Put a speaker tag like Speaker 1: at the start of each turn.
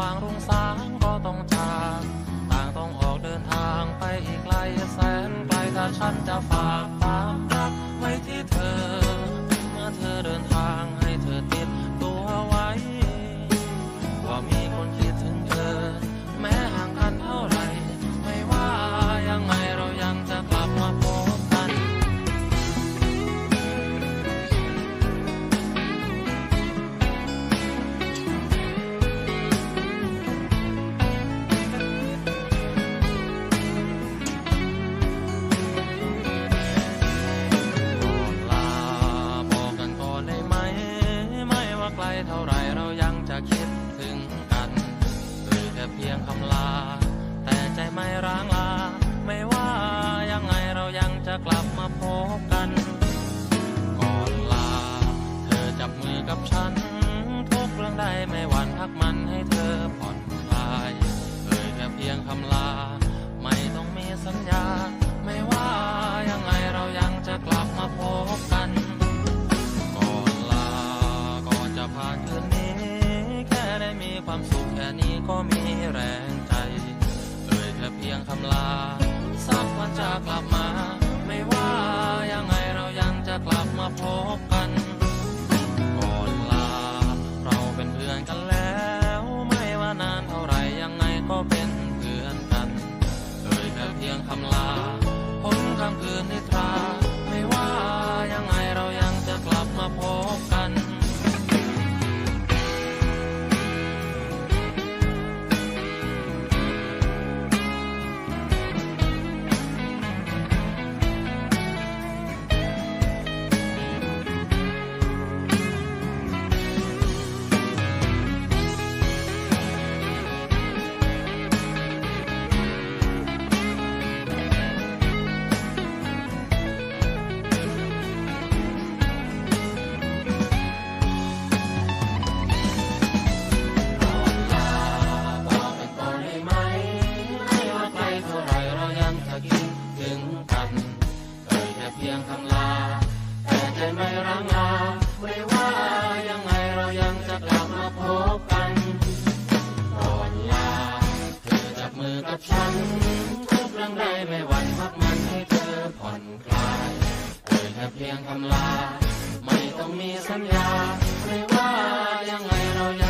Speaker 1: ว่างรุ่งสางก็ต้องจากต่างต้องออกเดินทางไปอีกไกลแสนไกลถ้าฉันจะฝาก จะกลับมาพบกัน my boy. ใจไม่รังอาไม่ว่ายังไงเรายังจะกลับมาพบกันก่อนลาเธอจับมือกับฉัน ทุกเรื่องไดไม่วันพักมันให้เธอผ่อนคลายเอยแค่เพียงคำลา ไม่ต้องมีสัญญา ไม่ว่ายังไงเรายัง